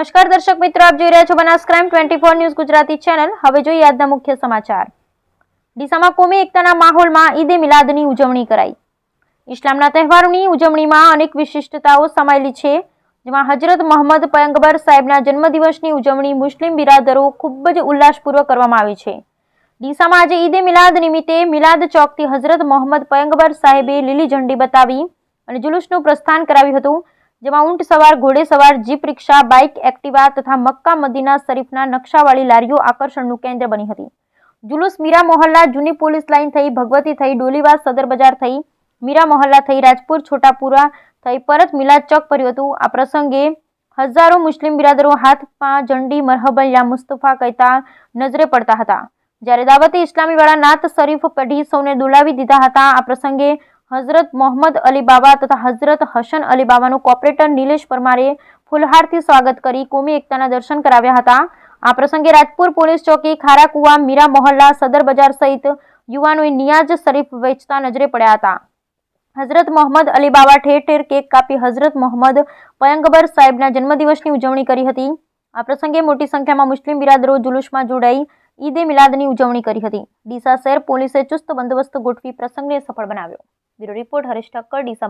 નમસ્કાર દર્શક મિત્રો, આપ જોઈ રહ્યા છો Banas crime twenty four news Gujarati channel. હવે જોઈએ આજના મુખ્ય સમાચાર. ડીસામાં કોમી એકતાના માહોલમાં ઈદે મિલાદની ઉજવણી કરાઈ. ઇસ્લામના તહેવારોની ઉજવણીમાં અનેક વિશિષ્ટતાઓ સમાયેલી છે, જેમાં હજરત મોહમ્મદ પયંગબર સાહેબના જન્મદિવસની ઉજવણી મુસ્લિમ બિરાદરો ખૂબ જ ઉલ્લાસપૂર્વક કરવામાં આવી છે. ડીસામાં આજે ઈદે મિલાદ નિમિત્તે મિલાદ ચોકથી હજરત મોહમ્મદ પયંગબર સાહેબે લીલી ઝંડી બતાવી અને જુલુસનું પ્રસ્થાન કરાવ્યું હતું. જેમાં ઊંટ સવાર, ઘોડે સવાર, જીપ રિક્ષા, બાઇક, એક્ટિવા તથા મક્કા મદીના શરીફના નકશાવાળી લારીઓ આકર્ષણનું કેન્દ્ર બની હતી. જુલુસ મીરા મોહલ્લા જૂની પોલીસ લાઇન થઈ, ભગવતી થઈ, ડોલીવાસ સદર બજાર થઈ, મીરા મોહલ્લા થઈ, રાજપુર, છોટાપુરા થઈ, પરત મિલાદ ચોક ભર્યું હતું. આ પ્રસંગે હજારો મુસ્લિમ બિરાદરો હાથમાં ઝંડી મરહબલ્યા મુસ્તફા કહેતા નજરે પડતા હતા. જ્યારે દાવતે ઇસ્લામીવાળા નાત શરીફ પઢી સૌને દોલાવી દીધા હતા, આ પ્રસંગે હઝરત મોહમ્મદ અલી બાબા તથા હઝરત હસન અલી બાબાનું કોર્પોરેટર નિલેશ પરમારે ફુલહારથી સ્વાગત કરી કોમી એકતાના દર્શન કરાવ્યા હતા. આ પ્રસંગે રાજપુર પોલીસ ચોકી ખારાકુવા મીરા મોહલ્લા સદર બજાર સહિત યુવાનોએ નિયાજ શરીફ વેચતા નજરે પડ્યા હતા. હઝરત મોહમ્મદ અલી બાબા ઠેર ઠેર કેક કાપી હઝરત મોહમ્મદ પયંગબર સાહેબના જન્મદિવસની ઉજવણી કરી હતી. આ પ્રસંગે મોટી સંખ્યામાં મુસ્લિમ બિરાદરો જુલુસમાં જોડાઈ ઈદે મિલાદની ઉજવણી કરી હતી. ડીસા શહેર પોલીસે ચુસ્ત બંદોબસ્ત ગોઠવી પ્રસંગને સફળ બનાવ્યો. Bureau report Haresh Thakkar Deesa